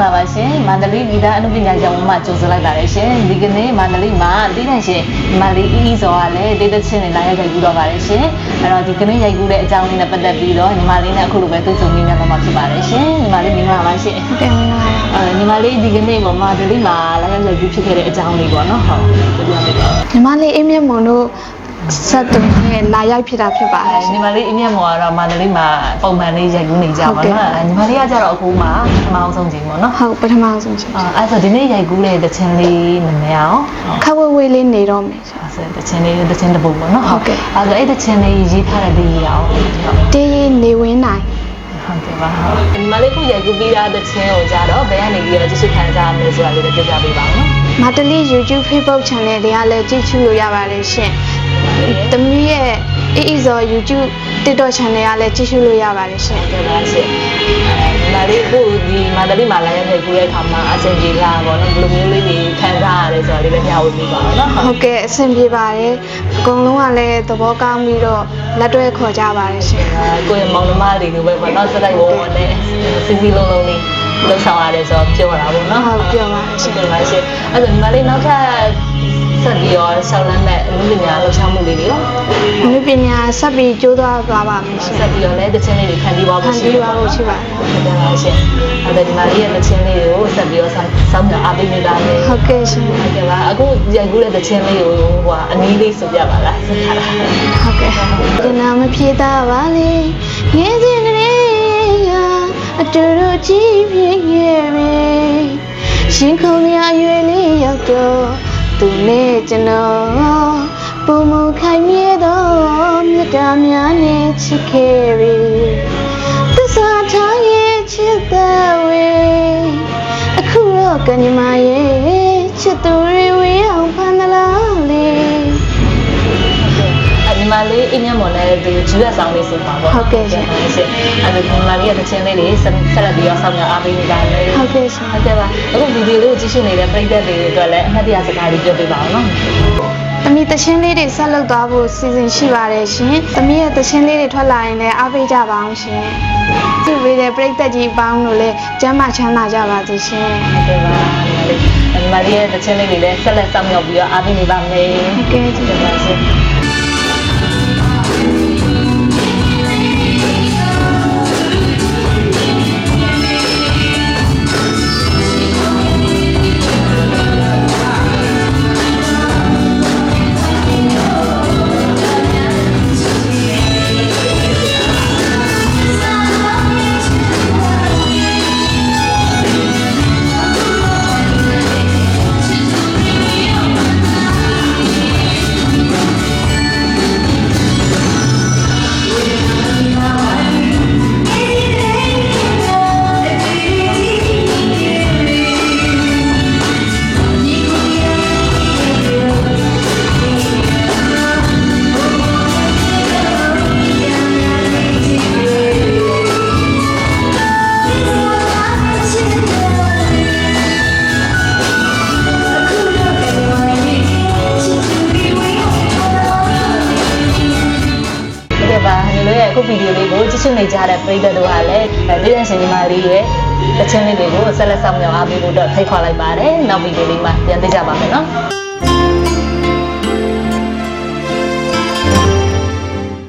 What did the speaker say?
္ဂလာပါရှင်မန္တလေးပြည်သားအနုပညာကျောင်းမှာကြိုဆိုလိုက်ပါတယ်ရှင်ဒီကနေ့မန္တလေးမှာတိတန့်ရှင်မန္တလေးအီအီစောကလည်းတေးသက်ချင်းနဲ့လာရောက်ရိုက်ကူးတော့ပါတယ်ရှင်အဲ့တော့ဒီကနေ့ရိုက်ကူးတဲ့အကြောင်းလေးနဲ့ပတ်သက်ပြီးတော့ညီမလေးနဲ့အခုလိုပဲတွေ့ဆုံမိနေမှာဖြစ်ပါတယ်ရှင်ညီမလေးမင်္ဂလာပါရှင်ဟုတ်ကဲ့မင်္ဂလာပါအဲညီမလေးဒီကနေ့ပေါ့မန္တလေးမှာလာရောက်ရိုက်ကူးဖြစ်ခဲ့တဲ့အကြောင်းလေးပေါ့နော်ဟုတ်ပြောပြပေးပါဦးညီမလေးအင်းမြတ်မွန်တို့ ဆက်သူနဲ့လာရိုက်ဖြစ်တာဖြစ်ပါတအဲယ်ရှင်ညီမလေးအမြတ်မော်ကတော့မန္တလေးမှာပုံမှန်လေးရိုက်ကူးနေကြပါဟုတ်ကဲ့ တော့အဲညီမလေးကကြတော့အခုမှပထမအောင်ဆုံးချိန်ပေါ့နော်ဟုတ်ပထမဆုံးရှင်အာအဲ့ဆိုဒီနေ့ရိုက်ကူးတဲ့တခြင်းလေးနည်းနည်းအောင်ခက်ဝဲဝဲလေးနေတော့မယ်ရှင် အဲ့ဆိုတခြင်းလေးတခြင်းတစ်ပုဒ်ပေါ့နော်ဟုတ်ကဲ့ အဲ့ဆိုအဲ့တခြင်းလေးရေးထားတဲ့ဒီအောင်ဟုတ်တေးရင်နေဝင်းနိုင်ဟုတ်ကဲ့ပါဟုတ်ဒီမလေးခုရိုက်ကူးပြီးသားတခြင်းကိုကြတော့ဘယ်ကနေပြီးတော့ကြည့်ရှုခံကြရမလဲဆိုတာလေးလည်းပြောပြပေးပါဦးနော်မာတလီ YouTube Facebook channel တွေကလည်းကြည့်ရှုလို့ရပါတယ်ရှင် တမီးရဲ့အေးအေးစော YouTube TikTok channel ကလည်းကြည့်ရှုလို့ရပါတယ်ရှင်ဟုတ်ကဲ့ပါရှင်အဲဒီမလေးခုဒီမန္တလေးမှာလာရောက်ရိုက်ကူးတဲ့အခါမှာအဆင်ပြေလားပေါ့နော်ဘယ်လိုမျိုးလေးတွေခံစားရတယ်ဆိုတာလေးလည်းမျှဝေပေးပါဦးနော်ဟုတ်ကဲ့အဆင်ပြေပါတယ်အကုန်လုံးကလည်းသဘောကောင်းပြီးတော့လက်တွဲခေါ်ကြပါတယ်ရှင်ကိုယ့်ရဲ့မောင်နှမတွေလိုပဲပေါ့နော်စတိုက်ဝဝနဲ့စီစီလုံးလုံးလေးလှုပ်ဆောင်ရတယ်ဆိုတော့ပြောတာပေါ့နော်ဟုတ်ပြောပါရှင်ဟုတ်ကဲ့ပါရှင်အဲ့ဒါညီမလေးနောက်ထပ် ဆက်ပြီးတော့ဆောက်လန်းမဲ့လူပညာလှုပ်ရှားမှုလေးတွေရောအနုပညာဆက်ပြီးကြိုးစားသွားပါမယ်ရှင်ဆက်ပြီးတော့လည်းတခြင်းလေးတွေခံပြီးပါခံဖို့ရှိပြီးပါဖို့ရှိပါတယ်ဟုတ်ကဲ့ပါရှင်အဲ့ဒါဒီမလေးရဲ့တခြင်းလေးကိုဆက်ပြီးတော့ဆောက်ဆောက်ပြအားပေးနေတာလေဟုတ်ကဲ့ရှင်ဟုတ်ကဲ့ပါအခုရိုက်ကူးတဲ့တခြင်းလေးကိုဟိုအနည်းလေးဆိုပြပါလားဆက်ထားတာဟုတ်ကဲ့ဒီနာမဖြေတာပါလေငယ်စဉ်ကလေးကအတူတူကြီးပြင်းခဲ့ပြီရှင်ခုံရရွယ်လေးရောက်တော့ သူနဲ့ကျွန်တော်ပုံမခိုင်မြဲတော့မြတ်တာများနဲ့ချစ်ခဲ့ပြီသစ္စာထားရဲ့ချစ်တဲ့ဝေအခုတော့ကညီမရဲ့ချစ်သူတွေဝေးအောင်ဖ အညီမလေးအင်းညမော်လည်းဒီဂျူရဆောင်လေးဆိုပါပေါ့ဟုတ်ကဲ့ရှင်ဟုတ်ရှင်အဲ့ဒါညီမလေးရဲ့တခြင်းလေးတွေဆက်ဆက်လက်ပြီးတော့ဆောက်ပြအားပေးနေတာလေဟုတ်ကဲ့ရှင်ဟုတ်ကဲ့ပါအခုဗီဒီယိုလေးကိုကြည့်ရှုနေတဲ့ပရိသတ်တွေအတွက်လည်းအမှတ်တရစကားလေးပြောပြပါအောင်နော်။သမီးတချင်းလေးတွေဆက်လုပ်သွားဖို့စီစဉ်ရှိပါတယ်ရှင်။သမီးရဲ့တချင်းလေးတွေထွက်လာရင်လည်းအားပေးကြပါအောင်ရှင်။သူ့ပေးတဲ့ပရိသတ်ကြီးအပေါင်းတို့လည်းကျမ်းမာချမ်းသာကြပါစေရှင်ဟုတ်ကဲ့ပါညီမလေးညီမလေးရဲ့တခြင်းလေးတွေလည်းဆက်လက်ဆောင်ရောက်ပြီးတော့အားပေးနေပါမယ်။ဟုတ်ကဲ့ကျေးဇူးပါရှင် လေးရဲ့အခုဗီဒီယိုလေးကိုကြည့်ရှုနေကြတဲ့ပရိသတ်တို့ကလည်းအဲဒီရရှင်ညီမလေးရဲ့တခြင်းလေးတွေကိုဆက်လက်ဆောင်မြောက်အားပေးဖို့တော့ဖိတ်ခေါ်လိုက်ပါတယ်နောက်ဗီဒီယိုလေးမှာပြန်သိကြပါမယ်နော်